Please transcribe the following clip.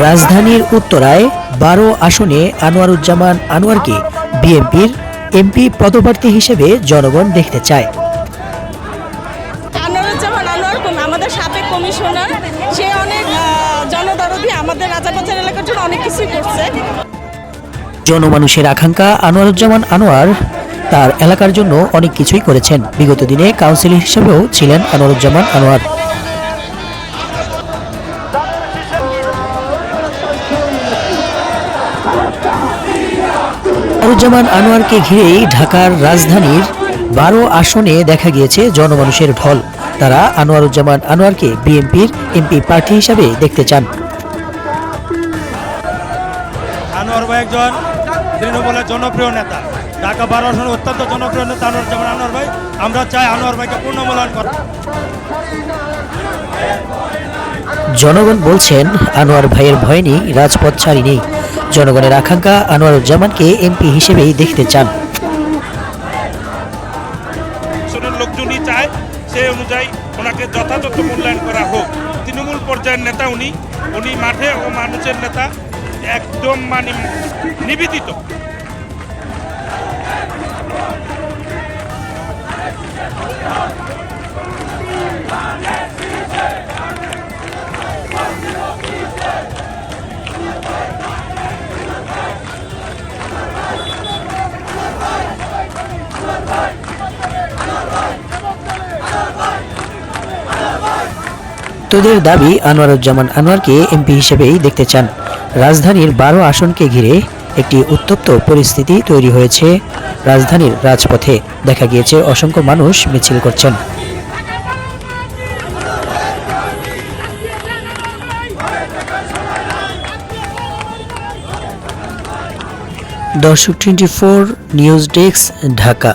রাজধানীর উত্তরায় বারো আসনে আনোয়ারুজ্জামান আনোয়ারকে বিএনপির এমপি পদপ্রার্থী হিসেবে জনগণ দেখতে চায়। আনোয়ারুজ্জামান আনোয়ার আমাদের সাবেক কমিশনার সে অনেক জনদরদি আমাদের রাজাবাজার এলাকার জন্য অনেক কিছুই করছে। জনমানুষের আকাঙ্ক্ষা আনোয়ারুজ্জামান আনোয়ার তার এলাকার জন্য অনেক কিছুই করেছেন। বিগত দিনে কাউন্সিলর হিসেবেও ছিলেন আনোয়ারুজ্জামান আনোয়ার। আনোয়ারুজ্জামান আনোয়ারকে ঘিরেই ঢাকার রাজধানীর বারো আসনে দেখা গিয়েছে জনমানুষের ঢল। তারা আনোয়ারুজ্জামান আনোয়ারকে বিএনপির এমপি প্রার্থী হিসাবে দেখতে চান। আনোয়ার ভাই একজন তৃণমূলের জনপ্রিয় নেতা। ঢাকা বারো আসনের অত্যন্ত জনপ্রিয় নেতা আনোয়ার আনোয়ার ভাই। আমরা চাই আনোয়ার ভাইকে পূর্ণ মূল্যায়ন করা। জনগণ বলছেন আনোয়ার ভাইয়ের ভয় নেই রাজপথ ছাড়ি নেই। জনগণের আকাঙ্ক্ষা আনোয়ারুজ্জামানকে এমপি হিসেবেই দেখতে চান। লোকজনই চায় সেই অনুযায়ী ওনাকে যথাযথ মূল্যায়ন করা হোক। তৃণমূল পর্যায়ের নেতা উনি উনি মাঠে ও মানুষের নেতা একদম মানে নিবেদিত। তোদের দাবি আনোয়ারুজ্জামান আনোয়ারকে এমপি হিসেবেই দেখতে চান। রাজধানীর বারো আসনকে ঘিরে একটি উত্তপ্ত পরিস্থিতি তৈরি হয়েছে। রাজধানীর রাজপথে দেখা গিয়েছে অসংখ্য মানুষ মিছিল করছেন। দর্শক twenty four news desk, Dhaka.